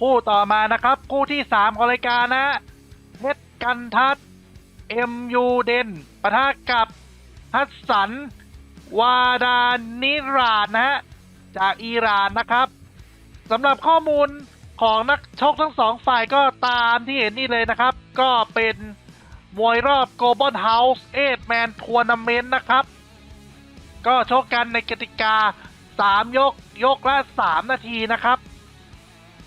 คู่ต่อมานะครับ คู่ที่ 3 ของรายการนะเพชรกันทัศน์ MU เดนปะทะกับฮัสสัน วาดานิราดนะฮะ จากอิหร่านนะครับสำหรับข้อมูลของนักชกทั้งสองฝ่ายก็ตามที่เห็นนี่เลยนะครับ ก็เป็นมวยรอบ Global House 8 Man Tournament นะครับ ก็ชกกันในกติกา 3 ยกยกละ 3 นาทีนะครับ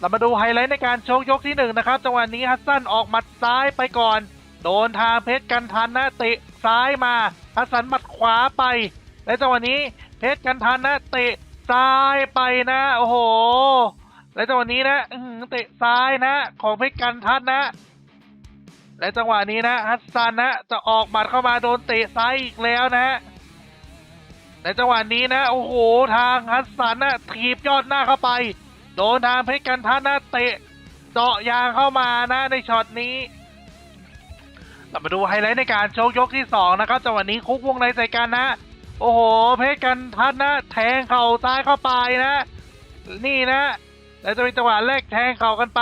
เรามาดูไฮไลท์ในการชกยกที่ 1 นะครับจังหวะนี้ฮัสซันออกหมัดซ้ายไปก่อน โดนทางเพชรกันทันนะเตะซ้ายมาฮัสซันหมัดขวาไป และจังหวะนี้เพชรกันทันนะเตะซ้ายไปนะโอ้โห และจังหวะนี้นะเตะซ้ายนะ ของเพชรกันทันนะ และจังหวะนี้นะฮัสซันนะจะออกหมัดเข้ามาโดนเตะซ้ายอีกแล้วนะในจังหวะนี้นะ โอ้โห ทางฮัสซันนะถีบยอดหน้าเข้าไป โดนทางเพชรกันทันนะเตะเจาะยางเข้ามานะในช็อตนี้เรามาดูไฮไลท์ในการโชกยกที่สองนะครับจังหวะนี้คุกวงในใส่กันนะ โอ้โห เพชรกันทันนะแทงเข่าซ้ายเข้าไปนะ นี่นะแล้วจะเป็นจังหวะแรกแทงเข่ากันไป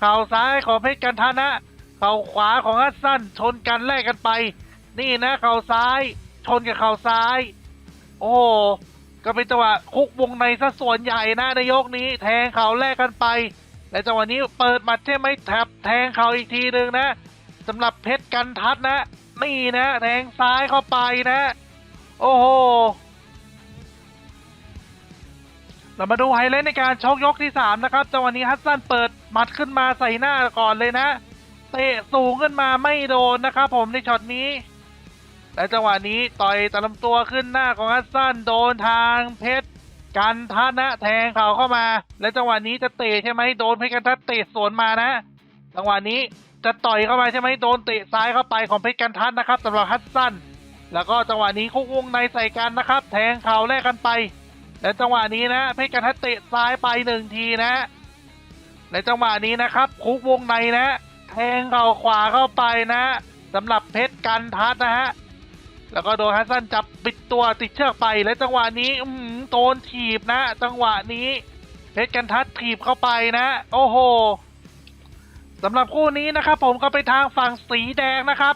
เข่าซ้ายของเพชรกันทันนะเข่าขวาของฮัสซันชนกันแลกกันไป นี่นะ เข่าซ้าย ชนกับเข่าซ้าย โอ้ ก็เป็นจังหวะคุกวงในซะส่วนใหญ่นะในยกนี้ แทงเข่าแลกกันไป และจังหวะนี้เปิดหมัดใช่ไหมแถบแทงเข่าอีกทีหนึ่งนะสำหรับเพชรกันทัดนะ นี่นะ แทงซ้ายเข้าไปนะ โอ้โหเรามาดูไฮไลท์ในการชกยกที่ 3 นะครับจังหวะนี้ฮัสซันเปิดหมัดขึ้นมาใส่หน้าก่อนเลยนะ เตะสูงขึ้นมาไม่โดนนะครับผมในช็อตนี้ และจังหวะนี้ต่อยตะลำตัวขึ้นหน้าของฮัสซันโดนทางเพชรกันทัศนะแทงเข่าเข้ามา และจังหวะนี้จะเตะใช่ไหมโดนเพชรกันทัศเตะสวนมานะ จังหวะนี้จะต่อยเข้ามาใช่ไหมโดนเตะซ้ายเข้าไปของเพชรกันทัศนะครับสำหรับฮัสซันแล้วก็จังหวะนี้คุกวงในใส่กันนะครับ แทงเข่าแลกกันไป และจังหวะนี้นะเพชรกันทัศเตะซ้ายไปหนึ่งทีนะในจังหวะนี้นะครับคุกวงในนะ แทงเข่าขวาเข้าไปนะสำหรับเพชรกันทัศนะฮะ แล้วก็โดนฮัสซันจับปิดตัวติดเชือกไปและจังหวะนี้อืมโดนถีบนะ จังหวะนี้เพชรกันทัดถีบเข้าไปนะ โอ้โหสำหรับคู่นี้นะครับ ผมก็ไปทางฝั่งสีแดงนะครับ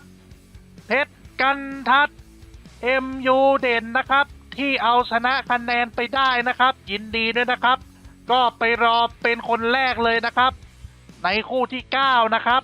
เพชรกันทัด MU เด่นนะครับ ที่เอาชนะคะแนนไปได้นะครับ ยินดีด้วยนะครับ ก็ไปรอเป็นคนแรกเลยนะครับ ในคู่ที่ 9 นะครับ